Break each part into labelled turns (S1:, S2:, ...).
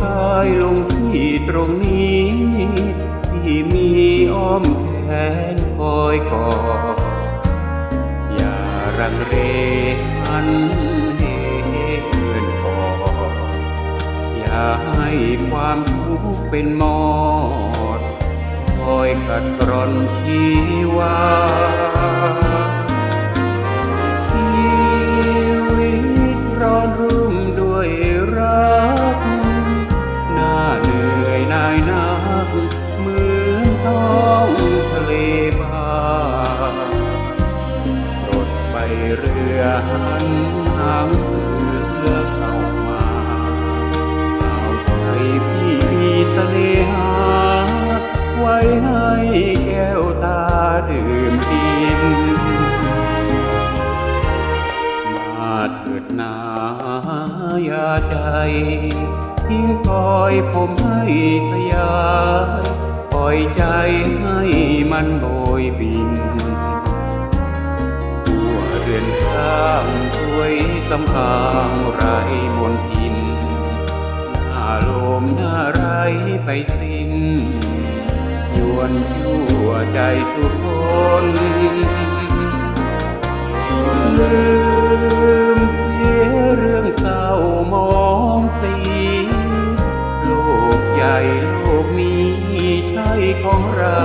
S1: คายลงที่ตรงนี้ ที่มีอ้อมแขนคอยกอดอย่ารังเรหันเหเงินพออย่าให้ความทุกข์เป็นมอดคอยกัดกร่อนชีวา เรือหันหางเสือเข้ามาเอาใจพี่มีเสน่หา ไว้ให้แก้วตาดื่มกิน มาเถิดนายาใจทิ้งปล่อยผมให้สยายปล่อยใจให้มันโบยบิน เรือนข้างสวยสำอางไรมนทิน หน้าโลมหน้าไรไปสิ้น ยวนยั่วใจสุขนลืมเสียเรื่องเศร้ามองสี โลกใหญ่โลกนี้ใช่ของเรา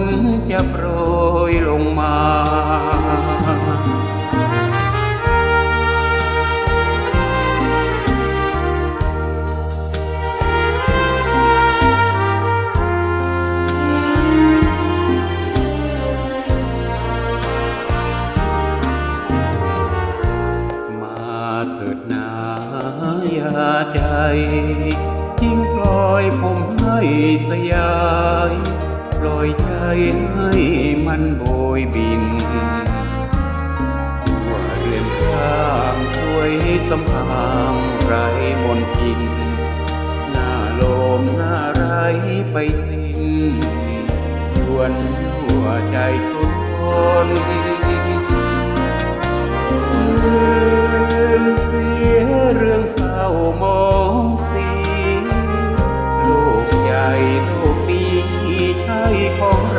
S1: นจะโปรยลงมาใจทิ้งปล่อยผมให้สยาย ล่อยใจให้มันโบยบินทั่วเรื่องข้างสวยสัมพางไรมนทินหน้าโลมหน้าไรไปสิ้นยวนหัวใจทุกคน Oh.